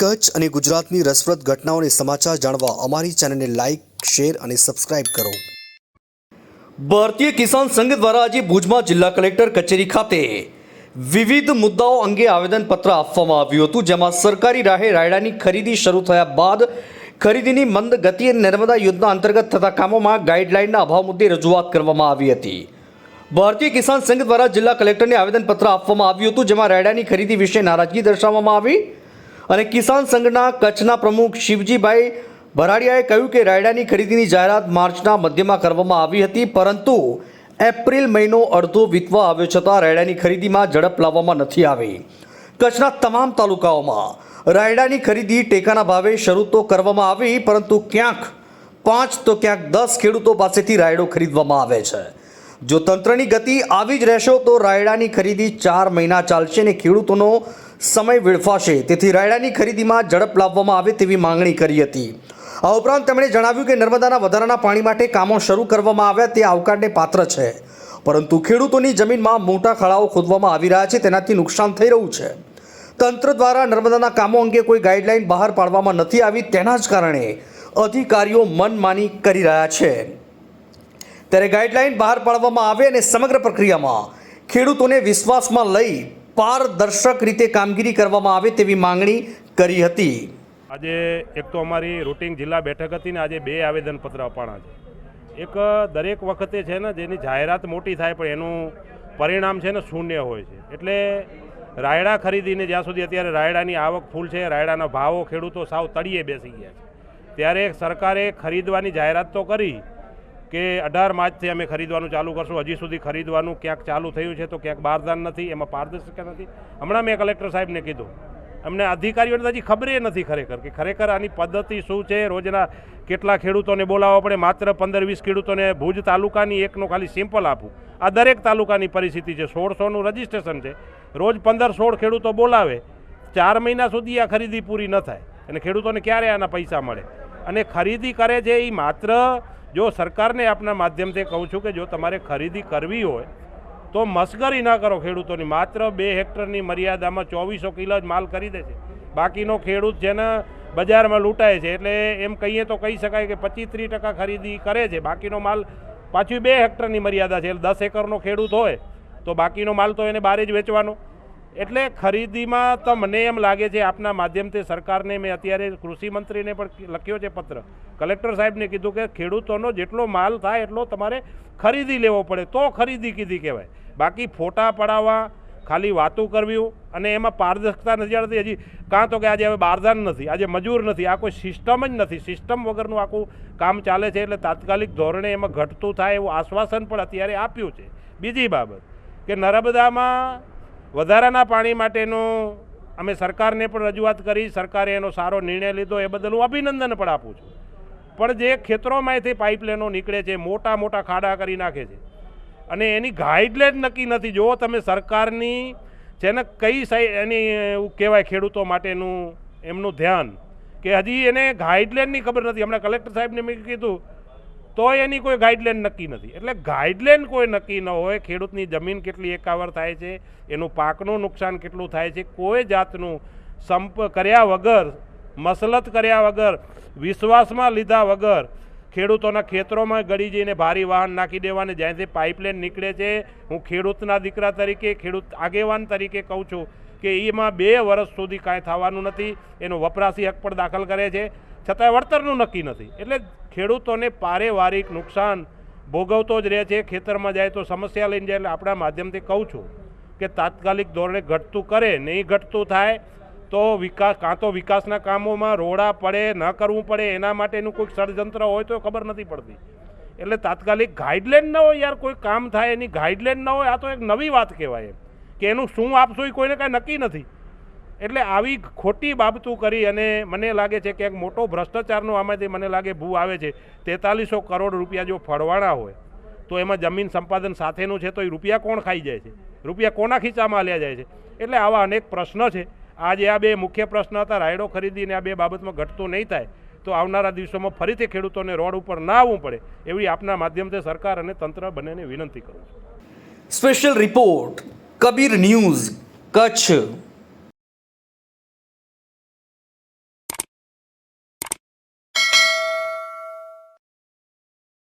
કચ્છ અને ગુજરાતની રસપ્રદ ઘટનાઓને સમાચાર જાણવા અમારી ચેનલને લાઇક શેર અને સબસ્ક્રાઇબ કરો. ભારતીય કિસાન સંઘ દ્વારા આજે ભુજમાં જિલ્લા કલેક્ટર કચેરી ખાતે વિવિધ મુદ્દાઓ અંગે આવેદનપત્ર આપવામાં આવ્યું હતું, જેમાં સરકારી રાહે રાયડાની ખરીદી શરૂ થયા બાદ ખરીદીની મંદ ગતિ અને નર્મદા યોજના અંતર્ગત થતા કામોમાં ગાઈડલાઇનના અભાવ મુદ્દે રજૂઆત કરવામાં આવી હતી. ભારતીય કિસાન સંઘ દ્વારા જિલ્લા કલેક્ટરને આવેદનપત્ર આપવામાં આવ્યું હતું, જેમાં રાયડાની ખરીદી વિશે નારાજગી દર્શાવવામાં આવી. અને કિસાન સંઘના કચ્છના પ્રમુખ શિવજીભાઈ ભરાડિયાએ કહ્યું કે રાયડાની ખરીદીની જાહેરાત માર્ચના મધ્યમાં કરવામાં આવી હતી, પરંતુ એપ્રિલ મહિનો અડધો વીતવા આવ્યો છતાં રાયડાની ખરીદીમાં ઝડપ લાવવામાં નથી આવી. કચ્છના તમામ તાલુકાઓમાં રાયડાની ખરીદી ટેકાના ભાવે શરૂ તો કરવામાં આવી, પરંતુ ક્યાંક પાંચ તો ક્યાંક દસ ખેડૂતો પાસેથી રાયડો ખરીદવામાં આવે છે. જો તંત્રની ગતિ આવી જ રહેશો, તો રાયડાની ખરીદી ચાર મહિના ચાલશે અને ખેડૂતોનો સમય વેડફાશે. તેથી રાયડાની ખરીદીમાં ઝડપ લાવવામાં આવે તેવી માંગણી કરી હતી. આ ઉપરાંત તેમણે જણાવ્યું કે નર્મદાના વધારાના પાણી માટે કામો શરૂ કરવામાં આવ્યા તે આવકારને પાત્ર છે. પરંતુ ખેડૂતોની જમીનમાં મોટા ખાડાઓ ખોદવામાં આવી રહ્યા છે, તેનાથી નુકસાન થઈ રહ્યું છે. તંત્ર દ્વારા નર્મદાના કામો અંગે કોઈ ગાઈડલાઈન બહાર પાડવામાં નથી આવી, તેના જ કારણે અધિકારીઓ મનમાની કરી રહ્યા છે. ત્યારે ગાઈડલાઈન બહાર પાડવામાં આવે અને સમગ્ર પ્રક્રિયામાં ખેડૂતોને વિશ્વાસમાં લઈ પારદર્શક રીતે કામગીરી કરવામાં આવે તેવી માંગણી કરી હતી. આજે એક તો અમારી રૂટિંગ જિલ્લા બેઠક હતી ને આજે બે આવેદનપત્ર અપાણા છે. એક દરેક વખતે છે ને જેની જાહેરાત મોટી થાય પણ એનું પરિણામ છે ને શૂન્ય હોય છે. એટલે રાયડા ખરીદીને જ્યાં સુધી અત્યારે રાયડાની આવક ફૂલ છે, રાયડાના ભાવો ખેડૂતો સાવ તળિયે બેસી ગયા છે. ત્યારે સરકારે ખરીદવાની જાહેરાત તો કરી કે અઢાર માર્ચથી અમે ખરીદવાનું ચાલુ કરશું. હજી સુધી ખરીદવાનું ક્યાંક ચાલુ થયું છે તો ક્યાંક બારદાન નથી, એમાં પારદર્શિતા નથી. હમણાં મેં કલેક્ટર સાહેબને કીધું. અમને અધિકારીઓને હજી ખબર નથી ખરેખર કે ખરેખર આની પદ્ધતિ શું છે. રોજના કેટલા ખેડૂતોને બોલાવવા પડે? માત્ર પંદર વીસ ખેડૂતોને ભુજ તાલુકાની એકનો ખાલી સિમ્પલ આપું. આ દરેક તાલુકાની પરિસ્થિતિ છે. સોળસોનું રજિસ્ટ્રેશન છે. રોજ પંદર સોળ ખેડૂતો બોલાવે. ચાર મહિના સુધી આ ખરીદી પૂરી ન થાય. અને ખેડૂતોને ક્યારે આના પૈસા મળે? અને ખરીદી કરે છે એ માત્ર જો સરકારને આપના માધ્યમથી કહું છું કે જો તમારે ખરીદી કરવી હોય, તો મસ્કરી ના કરો ખેડૂતોની. માત્ર બે હેક્ટરની મર્યાદામાં ચોવીસો કિલો જ માલ ખરીદે છે. બાકીનો ખેડૂત જેને બજારમાં લૂંટાય છે, એટલે એમ કહીએ તો કહી શકાય કે પચીસ ત્રીસ ટકા ખરીદી કરે છે. બાકીનો માલ પાછી બે હેક્ટરની મર્યાદા છે, એટલે દસ એકરનો ખેડૂત હોય, તો બાકીનો માલ તો એને બહાર જ વેચવાનો. એટલે ખરીદીમાં તો મને એમ લાગે છે આપના માધ્યમથી સરકારને, મેં અત્યારે કૃષિ મંત્રીને પણ લખ્યો છે પત્ર. કલેક્ટર સાહેબને કીધું કે ખેડૂતોનો જેટલો માલ થાય એટલો તમારે ખરીદી લેવો પડે. તો ખરીદી કીધી કહેવાય. બાકી ફોટા પડાવવા, ખાલી વાતો કરવી અને એમાં પારદર્શકતા નથી આવતી હજી કાં તો કે આજે હવે બારદાન નથી, આજે મજૂર નથી, આ કોઈ સિસ્ટમ જ નથી. સિસ્ટમ વગરનું આખું કામ ચાલે છે એટલે તાત્કાલિક ધોરણે એમાં ઘટતું થાય એવું આશ્વાસન પણ અત્યારે આપ્યું છે. બીજી બાબત કે નર્મદામાં વધારાના પાણી માટેનું અમે સરકારને પણ રજૂઆત કરી, સરકારે એનો સારો નિર્ણય લીધો, એ બદલ હું અભિનંદન પણ આપું છું. પણ જે ખેતરોમાંથી પાઇપલાઇનો નીકળે છે, મોટા મોટા ખાડા કરી નાખે છે, અને એની ગાઈડલાઇન નક્કી નથી. જો તમે સરકારની જેને કઈ સાઈડ એની કહેવાય ખેડૂતો માટેનું એમનું ધ્યાન કે હજી એને ગાઈડલાઇનની ખબર નથી. હમણાં કલેક્ટર સાહેબને મેં કીધું તો એની કોઈ ગાઈડલાઇન નક્કી નથી. એટલે ગાઈડલાઇન કોઈ નક્કી ન હોય, ખેડૂતની જમીન કેટલી એકાવર થાય છે, એનું પાકનું નુકસાન કેટલું થાય છે, કોઈ જાતનું સંપ કર્યા વગર, મસલત કર્યા વગર, વિશ્વાસમાં લીધા વગર ખેડૂતોના ખેતરોમાં ગળી જઈને ભારી વાહન નાખી દેવાને જ્યાંથી પાઇપલાઇન નીકળે છે. હું ખેડૂતના દીકરા તરીકે, ખેડૂત આગેવાન તરીકે કહું છું કે એમાં બે વર્ષ સુધી કાંઈ થવાનું નથી. એનો વપરાશી હક પણ દાખલ કરે છે. છતાંય વળતરનું નક્કી નથી. એટલે ખેડૂતોને પારિવારિક નુકસાન ભોગવતો જ રહે છે. ખેતરમાં જાય તો સમસ્યા લઈને જાય એટલે આપણા માધ્યમથી કહું છું કે તાત્કાલિક ધોરણે ઘટતું કરે, નહીં ઘટતું થાય, તો વિકાસ, કાં તો વિકાસના કામોમાં રોડા પડે, ન કરવું પડે, એના માટેનું કોઈક ષડયંત્ર હોય તો ખબર નથી પડતી. એટલે તાત્કાલિક ગાઈડલાઇન ન હોય યાર, કોઈ કામ થાય એની ગાઈડલાઇન ન હોય, આ તો એક નવી વાત કહેવાય કે એનું શું આપશું એ કોઈને કાંઈ નક્કી નથી. એટલે આવી ખોટી બાબતું કરી અને મને લાગે છે કે એક મોટો ભ્રષ્ટાચારનો આમાંથી મને લાગે ભૂ આવે છે. તેતાલીસો કરોડ રૂપિયા જો ફળવાળા હોય, તો એમાં જમીન સંપાદન સાથેનું છે, તો એ રૂપિયા કોણ ખાઈ જાય છે? રૂપિયા કોના ખીચામાં લ્યા જાય છે? એટલે આવા અનેક પ્રશ્ન છે. આજે આ બે મુખ્ય પ્રશ્ન હતા, રાયડો ખરીદીને આ બે બાબતમાં ઘટતું નહીં થાય, તો આવનારા દિવસોમાં ફરીથી ખેડૂતોને રોડ ઉપર ના આવવું પડે, એવી આપના માધ્યમથી સરકાર અને તંત્ર બંનેને વિનંતી કરું છું. Special report Kabir news Kutch.